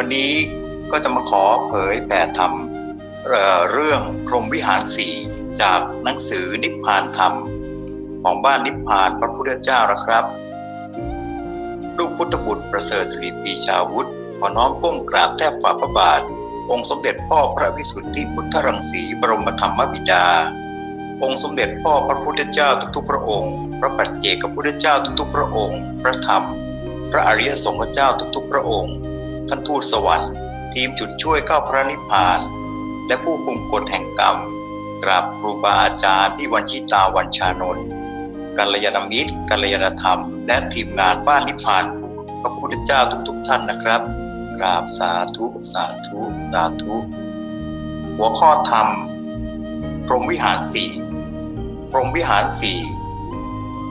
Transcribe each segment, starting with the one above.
วันนี้ก็จะมาขอเผยแผ่ธรรมเรื่องพรหมวิหารสี่จากหนังสือนิพพานธรรม ของบ้านนิพพานพระพุทธเจ้านะครับ ลูกพุทธบุตรประเสริฐสิริปีชาวุฒิขอน้อมก้มกราบแทบฝ่าพระบาท องค์สมเด็จพ่อพระวิสุทธิพุทธรังสีบรมธรรมบิดา องค์สมเด็จพ่อพระพุทธเจ้าทุกๆพระองค์ พระปัจเจกพุทธเจ้าทุกๆพระองค์ พระธรรม พระอริยสงฆ์เจ้าทุกๆพระองค์ ท่านทูตสวรรค์ ทีมจุดช่วยเข้าพระนิพพาน และผู้คุมกฎแห่งกรรม กราบครูบาอาจารย์ที่วันชิตาวันชานนท์กัลยาณมิตรกัลยาณธรรม และทีมงานบ้านนิพพานพระพุทธเจ้าทุกๆท่านนะครับกราบสาธุสาธุสาธุ หัวข้อธรรม พรหมวิหารสี่พรหมวิหารสี่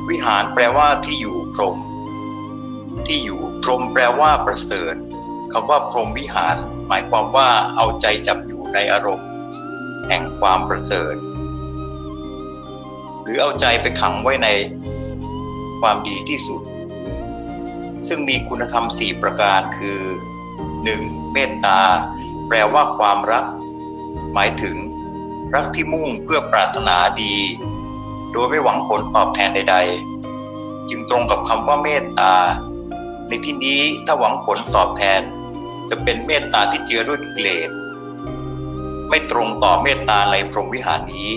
วิหารแปลว่าที่อยู่พรหมที่อยู่พรหมแปลว่าประเสริฐ คำว่าพรหมวิหาร หมายความว่าเอาใจจับอยู่ในอารมณ์ แห่งความประเสริฐ หรือเอาใจไปขังไว้ในความดีที่สุด ซึ่งมีคุณธรรม 4 ประการคือ 1. เมตตา แปลว่าความรัก หมายถึงรักที่มุ่งเพื่อปรารถนาดี โดยไม่หวังผลตอบแทนใด ๆ จึงตรงกับคำว่าเมตตา ในที่นี้ถ้าหวังผลตอบแทน จะเป็นเมตตาที่เจือด้วยกิเลสไม่ตรงต่อเมตตาในพรหมวิหารนี้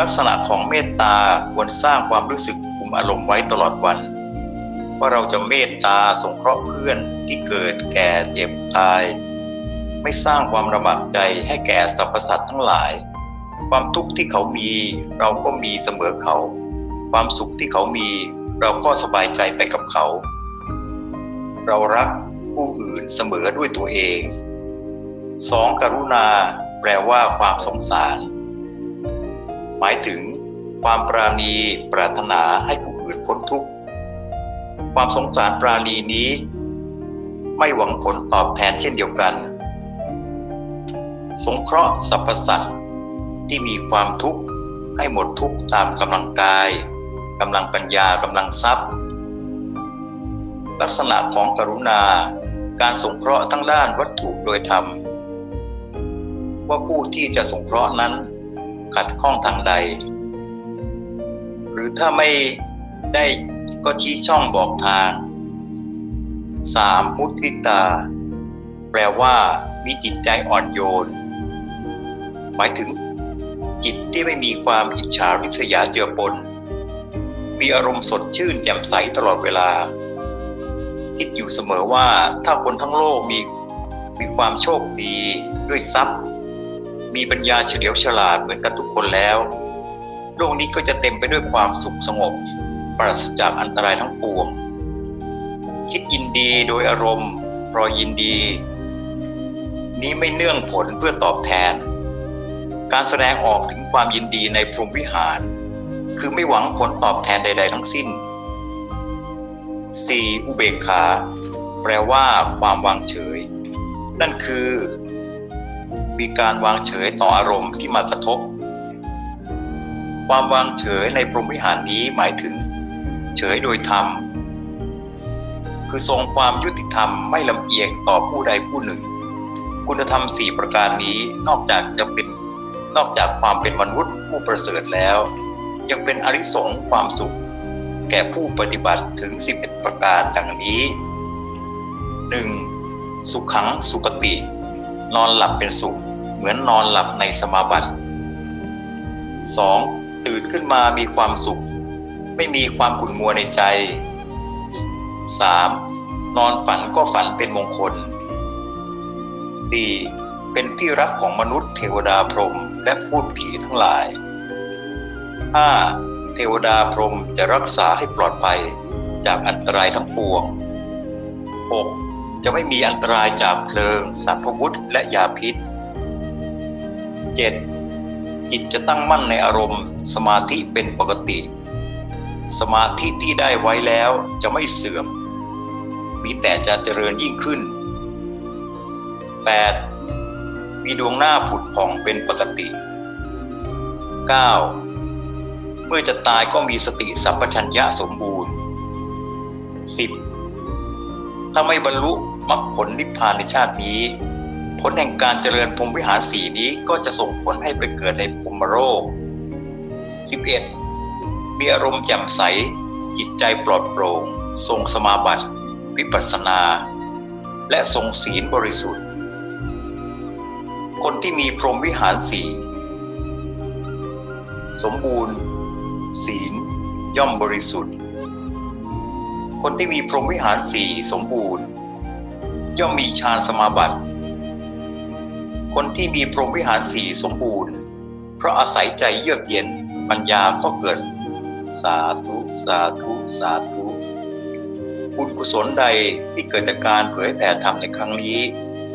ลักษณะของเมตตาควรสร้างความรู้สึกคุมอารมณ์ไว้ตลอดวัน ว่าเราจะเมตตาสงเคราะห์เพื่อนที่เกิดแก่เจ็บตาย ไม่สร้างความระบากใจให้แก่สรรพสัตว์ทั้งหลาย ความทุกข์ที่เขามีเราก็มีเสมอเขา ความสุขที่เขามีเราก็สบายใจไปกับเขา เรารัก ผู้อื่นเสมอด้วยตัวเองสองกรุณาแปลว่าความสงสาร หมายถึงความปราณีปรารถนาให้ผู้อื่นพ้นทุกข์ ความสงสารปราณีนี้ ไม่หวังผลตอบแทนเช่นเดียวกัน สงเคราะห์สรรพสัตว์ที่มีความทุกข์ให้หมดทุกข์ตามกำลังกายกำลังปัญญากำลังทรัพย์ ลักษณะของกรุณา การสงเคราะห์ทั้งด้านวัตถุโดยธรรม ว่าผู้ที่จะสงเคราะห์นั้นขัดข้องทางใด หรือถ้าไม่ได้ก็ชี้ช่องบอกทาง 3. มุทิตา แปลว่า มีจิตใจอ่อนโยน หมายถึง จิตที่ไม่มีความอิจฉาริษยาเจือปน มีอารมณ์สดชื่นแจ่มใสตลอดเวลา คิดอยู่เสมอว่าถ้าคนทั้งโลกมีมีความโชคดีด้วยทรัพย์ มีปัญญาเฉลียวฉลาดเหมือนกันทุกคนแล้ว โลกนี้ก็จะเต็มไปด้วยความสุขสงบ ปราศจากอันตรายทั้งปวง คิดยินดีโดยอารมณ์พรอยินดี นี้ไม่เนื่องผลเพื่อตอบแทน การแสดงออกถึงความยินดีในพรหมวิหาร คือไม่หวังผลตอบแทนใด ๆ ทั้งสิ้น 4. อุเบกขา แปลว่าความวางเฉย นั่นคือ มีการวางเฉยต่ออารมณ์ที่มากระทบ ความวางเฉยในพรหมวิหารนี้หมายถึง เฉยโดยธรรม คือทรงความยุติธรรมไม่ลำเอียงต่อผู้ใดผู้หนึ่ง คุณธรรมสี่ประการนี้นอกจากจะเป็นนอกจากความเป็นมนุษย์ผู้ประเสริฐแล้ว ยังเป็นอริสงความสุข แก่ผู้ปฏิบัติถึง 11 ประการดังนี้ 1. สุขขังสุกติ นอนหลับเป็นสุข เหมือนนอนหลับในสมาบัติ 2. ตื่นขึ้นมามีความสุข ไม่มีความขุ่นมัวในใจ 3. นอนฝันก็ฝันเป็นมงคล 4. เป็นที่รักของมนุษย์เทวดาพรหมและพูดผีทั้งหลาย 5. เทวดาพรหมจะรักษาให้ปลอดภัยจากอันตรายทั้งปวง 6. จะไม่มีอันตรายจากเพลิงสัพพวุธและยาพิษ 7. จิตจะตั้งมั่นในอารมณ์ สมาธิเป็นปกติ สมาธิที่ได้ไว้แล้วจะไม่เสื่อม มีแต่จะเจริญยิ่งขึ้น 8. มีดวงหน้าผุดผ่องเป็นปกติ 9. เมื่อจะตายก็มีสติสัมปชัญญะสมบูรณ์ 10. ถ้าไม่บรรลุมรรคผลนิพพานในชาตินี้ ผลแห่งการเจริญพรหมวิหารสีนี้ก็จะส่งผลให้ไปเกิดในพรหมโลก 11. มีอารมณ์แจ่มใส จิตใจปลอดโปร่ง ทรงสมาบัติ วิปัสสนา และทรงศีลบริสุทธิ์ คนที่มีพรหมวิหารสี่สมบูรณ์ ศีล ย่อมบริสุทธิ์ คนที่มีพรหมวิหารสี่สมบูรณ์ ย่อมมีฌานสมาบัติ คนที่มีพรหมวิหารสี่สมบูรณ์ เพราะอาศัยใจเยือกเย็นปัญญาก็เกิด สาธุสาธุสาธุบุญกุศลใดที่เกิดจากการเผยแผ่ธรรมในครั้งนี้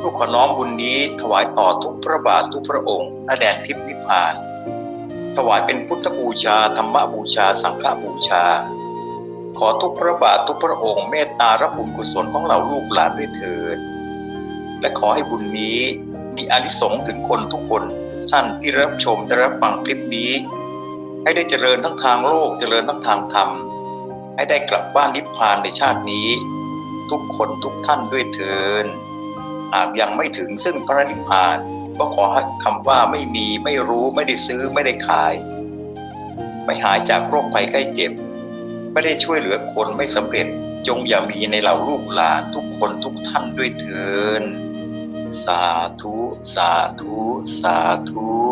ลูกขอน้อมบุญนี้ถวายต่อทุกพระบาททุกพระองค์ณแดนทิพย์นิพพาน ถวายเป็นพุทธบูชา ธรรมบูชา สังฆบูชา ขอทุกพระบาททุกพระองค์เมตตารับบุญกุศลของเหล่าลูกหลานด้วยเถิด และขอให้บุญนี้มีอานิสงส์ถึงคนทุกคนทุกท่านที่รับชมและรับฟังคลิปนี้ ให้ได้เจริญทั้งทางโลกเจริญทั้งทางธรรม ให้ได้กลับบ้านนิพพานในชาตินี้ ทุกคนทุกท่านด้วยเถินหากยังไม่ถึงซึ่งพระนิพพาน ก็ขอให้คำว่าไม่มีไม่รู้ไม่ได้ซื้อไม่ได้ขาย ไม่หายจากโรคภัยใกล้เจ็บ ไม่ได้ช่วยเหลือคนไม่สำเร็จจงอย่ามีในเหล่าลูกหลานทุกคนทุกท่านด้วยเถินสาธุ สาธุ สาธุ